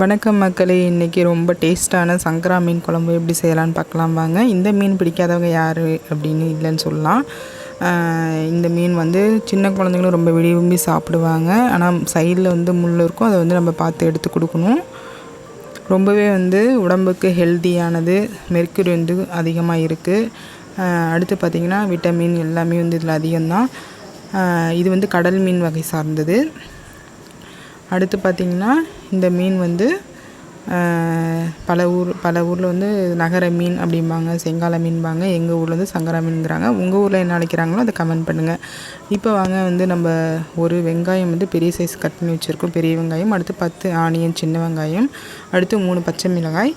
வணக்கம் மக்களே. இன்றைக்கி ரொம்ப டேஸ்ட்டான சங்கரா மீன் குழம்பு எப்படி செய்யலான்னு பார்க்கலாம் வாங்க. இந்த மீன் பிடிக்காதவங்க யார் அப்படின்னு இல்லைன்னு சொல்லலாம். இந்த மீன் வந்து சின்ன குழந்தைங்களும் ரொம்ப விரும்பி சாப்பிடுவாங்க. ஆனால் சைடில் வந்து முள் இருக்கும். அதை வந்து நம்ம பார்த்து எடுத்து கொடுக்கணும். ரொம்பவே வந்து உடம்புக்கு ஹெல்த்தியானது மெர்க்குரி வந்து அதிகமாக இருக்குது அடுத்து பார்த்திங்கன்னா விட்டமின் எல்லாமே வந்து இதில் அதிகம்தான். இது வந்து கடல் மீன் வகை சார்ந்தது. அடுத்து பார்த்திங்கன்னா இந்த மீன் வந்து பல ஊர் பல ஊரில் வந்து நகர மீன் அப்படிம்பாங்க செங்கால மீன்பாங்க எங்கள் ஊரில் வந்து சங்கரா மீன்கிறாங்க. உங்கள் ஊரில் என்ன அழைக்கிறாங்களோ அதை கமெண்ட் பண்ணுங்கள் இப்போ வாங்க வந்து நம்ம ஒரு வெங்காயம் வந்து பெரிய சைஸ் கட் பண்ணி வச்சுருக்கோம். பெரிய வெங்காயம் அடுத்து பத்து ஆனியன் சின்ன வெங்காயம் அடுத்து மூணு பச்சை மிளகாய்.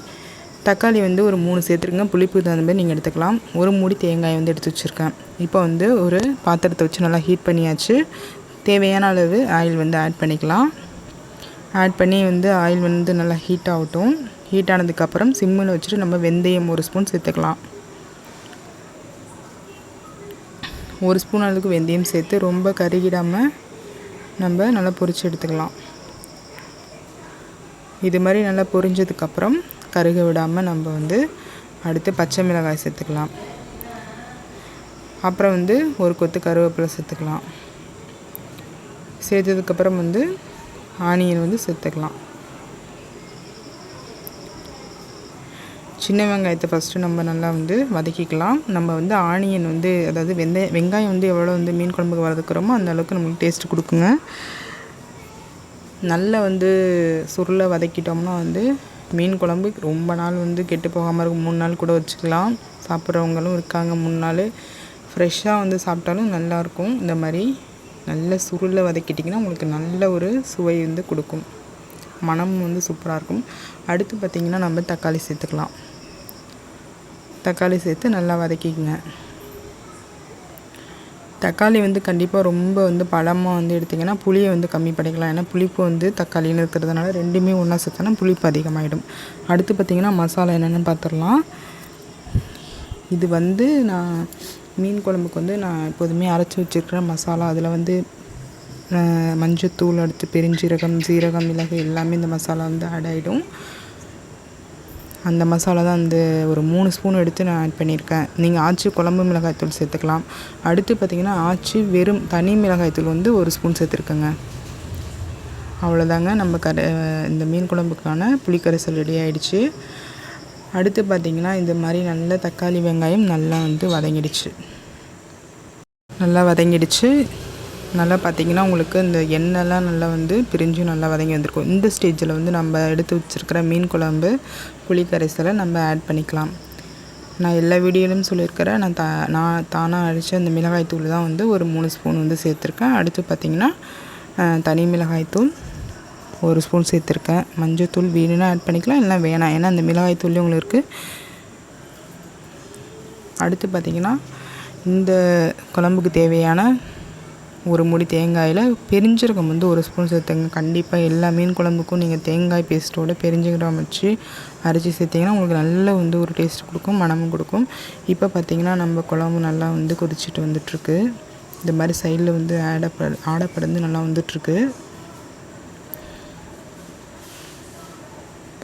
தக்காளி வந்து ஒரு மூணு சேர்த்துருங்க. புளிப்பு தகுந்த மாதிரி நீங்கள் எடுத்துக்கலாம். ஒரு மூடி தேங்காய் வந்து எடுத்து வச்சுருக்கேன். இப்போ வந்து ஒரு பாத்திரத்தை வச்சு நல்லா ஹீட் பண்ணியாச்சு. தேவையான அளவு ஆயில் வந்து ஆட் பண்ணிக்கலாம். ஆட் பண்ணி வந்து ஆயில் வந்து நல்லா ஹீட் ஆகட்டும். ஹீட் ஆனதுக்கப்புறம் சிம்மில் வச்சுட்டு நம்ம வெந்தயம் ஒரு ஸ்பூன் சேர்த்துக்கலாம். ஒரு ஸ்பூன் அளவுக்கு வெந்தயம் சேர்த்து ரொம்ப கருகிடாமல் நம்ம நல்லா பொரிச்சு எடுத்துக்கலாம். இது மாதிரி நல்லா பொரிஞ்சதுக்கப்புறம் கருக விடாமல் நம்ம வந்து அடுத்து பச்சை மிளகாய் சேர்த்துக்கலாம். அப்புறம் வந்து ஒரு கொத்து கருவேப்பிலை சேர்த்துக்கலாம். சேர்த்ததுக்கப்புறம் வந்து ஆனியன் வந்து சேர்த்துக்கலாம் சின்ன வெங்காயத்தை ஃபஸ்ட்டு நம்ம நல்லா வந்து வதக்கிக்கலாம். நம்ம வந்து ஆனியன் வந்து அதாவது வெந்தய வெங்காயம் வந்து எவ்வளோ வந்து மீன் குழம்புக்கு வதக்குறோமோ அந்த அளவுக்கு நமக்கு டேஸ்ட் கொடுக்குங்க. நல்லா வந்து சுருளை வதக்கிட்டோம்னா வந்து மீன் குழம்பு ரொம்ப நாள் வந்து கெட்டு போகாமல் இருக்கும். மூணு நாள் கூட வச்சுக்கலாம். சாப்பிட்றவங்களும் இருக்காங்க. மூணு நாள் ஃப்ரெஷ்ஷாக வந்து சாப்பிட்டாலும் நல்லாயிருக்கும் இந்த மாதிரி நல்ல சுருளை வதக்கிட்டிங்கன்னா உங்களுக்கு நல்ல ஒரு சுவை வந்து கொடுக்கும். மனம் வந்து சூப்பராக இருக்கும். அடுத்து பார்த்திங்கன்னா நம்ம தக்காளி சேர்த்துக்கலாம். தக்காளி சேர்த்து நல்லா வதக்கிக்கங்க. தக்காளி வந்து கண்டிப்பாக ரொம்ப வந்து பழமாக வந்து எடுத்திங்கன்னா புளியை வந்து கம்மி பண்ணிக்கலாம். ஏன்னா புளிப்பு வந்து தக்காளின்னு இருக்கிறதுனால ரெண்டுமே ஒன்றா சேர்த்தோன்னா புளிப்பு அதிகமாகிடும் அடுத்து பார்த்திங்கன்னா மசாலா என்னென்னு பார்த்துடலாம் இது வந்து நான் மீன் குழம்புக்கு வந்து நான் எப்போதுமே அரைச்சி வச்சுருக்கிற மசாலா. அதில் வந்து மஞ்சத்தூள் அடுத்து பெருஞ்சீரகம் சீரகம் மிளகு எல்லாமே இந்த மசாலா வந்து ஆட் ஆகிடும் அந்த மசாலா தான் வந்து ஒரு மூணு ஸ்பூன் எடுத்து நான் ஆட் பண்ணியிருக்கேன். நீங்கள் ஆச்சி குழம்பு மிளகாய்த்தூள் சேர்த்துக்கலாம். அடுத்து பார்த்திங்கன்னா ஆச்சி வெறும் தனி மிளகாய்த்தூள் வந்து ஒரு ஸ்பூன் சேர்த்துருக்கேங்க. அவ்வளோதாங்க நம்ம கரை இந்த மீன் குழம்புக்கான புளிக்கரைசல் ரெடி ஆகிடுச்சி அடுத்து பார்த்திங்கன்னா இந்த மாதிரி நல்ல தக்காளி வெங்காயம் நல்லா வந்து வதங்கிடுச்சு. நல்லா வதங்கிடுச்சு. நல்லா பார்த்தீங்கன்னா உங்களுக்கு இந்த எண்ணெய்லாம் நல்லா வந்து பிரிஞ்சு நல்லா வதங்கி வந்திருக்கும். இந்த ஸ்டேஜில் வந்து நம்ம எடுத்து வச்சுருக்கிற மீன் குழம்பு புளிக்கரைசலை நம்ம ஆட் பண்ணிக்கலாம். நான் எல்லா வீடியோலையும் சொல்லியிருக்கிறேன். நான் தா நான் தானாக அடித்த அந்த மிளகாய்த்தூள் தான் வந்து ஒரு மூணு ஸ்பூன் வந்து சேர்த்துருக்கேன். அடுத்து பார்த்திங்கன்னா தனி மிளகாய்த்தூள் ஒரு ஸ்பூன் சேர்த்துருக்கேன். மஞ்சத்தூள் வேணும்னா ஆட் பண்ணிக்கலாம் இல்லை வேணாம். ஏன்னா அந்த மிளகாய் தூள்லேயும் உங்களுக்கு இருக்குது அடுத்து பார்த்திங்கன்னா இந்த குழம்புக்கு தேவையான ஒரு முடி தேங்காயில் பெரிஞ்சிருக்கம் வந்து ஒரு ஸ்பூன் சேர்த்துங்க. கண்டிப்பாக எல்லா மீன் குழம்புக்கும் நீங்கள் தேங்காய் பேஸ்ட்டோட பெருஞ்சீரகம் வச்சு அரைச்சி சேர்த்திங்கன்னா உங்களுக்கு நல்ல வந்து ஒரு டேஸ்ட் கொடுக்கும் மனமும் கொடுக்கும். இப்போ பார்த்திங்கன்னா நம்ம குழம்பு நல்லா வந்து கொதிச்சுட்டு வந்துட்டுருக்கு. இந்த மாதிரி சைடில் வந்து ஆடப்பட ஆடப்படந்து நல்லா வந்துட்டுருக்கு.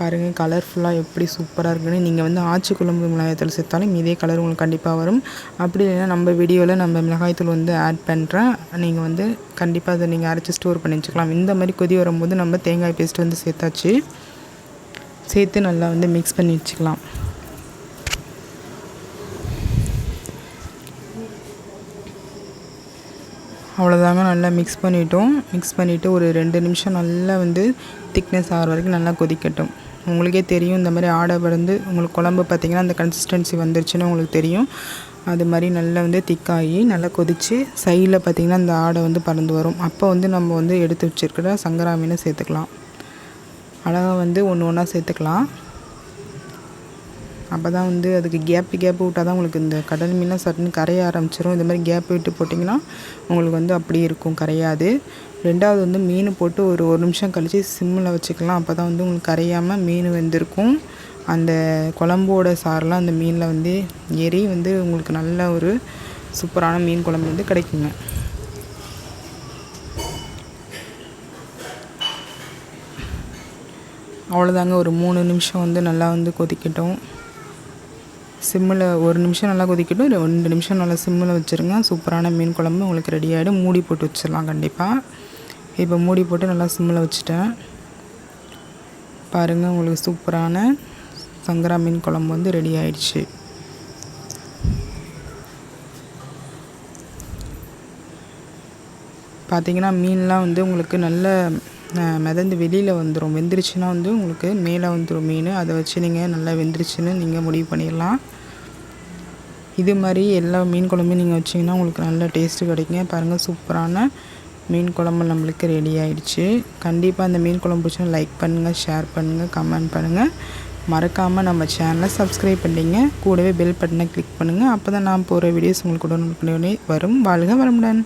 பாருங்கள் கலர்ஃபுல்லாக எப்படி சூப்பராக இருக்குன்னு. நீங்கள் வந்து ஆச்சி குழம்பு மிளகாய்த்தூள் சேர்த்தாலும் இதே கலர் உங்களுக்கு கண்டிப்பாக வரும். அப்படி இல்லைன்னா நம்ம வீடியோவில் நம்ம மிளகாய்த்தூள் வந்து ஆட் பண்ணுறேன் நீங்கள் வந்து கண்டிப்பாக அதை நீங்கள் அரைச்சி ஸ்டோர் பண்ணி வச்சுக்கலாம். இந்த மாதிரி கொதி வரும்போது நம்ம தேங்காய் பேஸ்ட் வந்து சேர்த்தாச்சு. சேர்த்து நல்லா வந்து மிக்ஸ் பண்ணி வச்சுக்கலாம். அவ்வளோதாங்க நல்லா மிக்ஸ் பண்ணிட்டோம். மிக்ஸ் பண்ணிவிட்டு ஒரு ரெண்டு நிமிஷம் நல்லா வந்து திக்னஸ் ஆகிற வரைக்கும் நல்லா கொதிக்கட்டும். உங்களுக்கே தெரியும் இந்த மாதிரி ஆடை பறந்து உங்களுக்கு குழம்பு பார்த்திங்கன்னா அந்த கன்சிஸ்டன்சி வந்துருச்சுன்னு உங்களுக்கு தெரியும். அது மாதிரி நல்லா வந்து திக்காகி நல்லா கொதித்து சைடில் பார்த்திங்கன்னா அந்த ஆடை வந்து பறந்து வரும். அப்போ வந்து நம்ம வந்து எடுத்து வச்சுருக்கிற சங்கரா மீனை சேர்த்துக்கலாம். அழகாக வந்து ஒன்று ஒன்றா சேர்த்துக்கலாம். அப்போ தான் வந்து அதுக்கு கேப்பு கேப்பு விட்டால் தான் உங்களுக்கு இந்த கடல் மீனாக சட்டுன்னு கரைய ஆரம்பிச்சிடும் இந்த மாதிரி கேப் விட்டு போட்டிங்கன்னா உங்களுக்கு வந்து அப்படியே இருக்கும் கரையாது. ரெண்டாவது வந்து மீன் போட்டு ஒரு ஒரு நிமிஷம் கழித்து சிம்மில் வச்சுக்கலாம். அப்போ தான் வந்து உங்களுக்கு கரையாமல் மீன் வெந்திருக்கும். அந்த குழம்போட சாரெலாம் அந்த மீனில் வந்து ஏறி வந்து உங்களுக்கு நல்ல ஒரு சூப்பரான மீன் குழம்பு வந்து கிடைக்குங்க. அவ்வளோதாங்க. ஒரு மூணு நிமிஷம் வந்து நல்லா வந்து கொதிக்கட்டும். சிம்மில் ஒரு நிமிஷம் நல்லா கொதிக்கட்டும். ரெண்டு நிமிஷம் நல்லா சிம்மில் வச்சுருங்க. சூப்பரான மீன் குழம்பு உங்களுக்கு ரெடி ஆகிடும் மூடி போட்டு வச்சிடலாம் கண்டிப்பாக இப்போ மூடி போட்டு நல்லா சிம்மில் வச்சுட்டேன். பாருங்கள் உங்களுக்கு சூப்பரான சங்கரா மீன் குழம்பு வந்து ரெடி ஆயிடுச்சு. பார்த்தீங்கன்னா மீன்லாம் வந்து உங்களுக்கு நல்ல மிதந்து வெளியில் வந்துடும் வெந்துருச்சுன்னா வந்து உங்களுக்கு மேலே வந்துடும் மீன். அதை வச்சு நீங்கள் நல்லா வெந்துருச்சுன்னு நீங்கள் முடிவு பண்ணிடலாம். இது மாதிரி எல்லா மீன் குழம்பையும் நீங்கள் வச்சிங்கன்னா உங்களுக்கு நல்ல டேஸ்ட்டு கிடைக்குங்க. பாருங்கள் சூப்பரான மீன் குழம்பு நம்மளுக்கு ரெடி ஆயிடுச்சு. கண்டிப்பாக அந்த மீன் குழம்பு பிடிச்சா லைக் பண்ணுங்கள் ஷேர் பண்ணுங்கள் கமெண்ட் பண்ணுங்கள் மறக்காமல் நம்ம சேனலை சப்ஸ்கிரைப் பண்ணிங்க. கூடவே பெல் பட்டனை கிளிக் பண்ணுங்கள் அப்போ தான் நான் போகிற வீடியோஸ் உங்களுக்கு உடனே வரும். வாழ்க வரமுடன்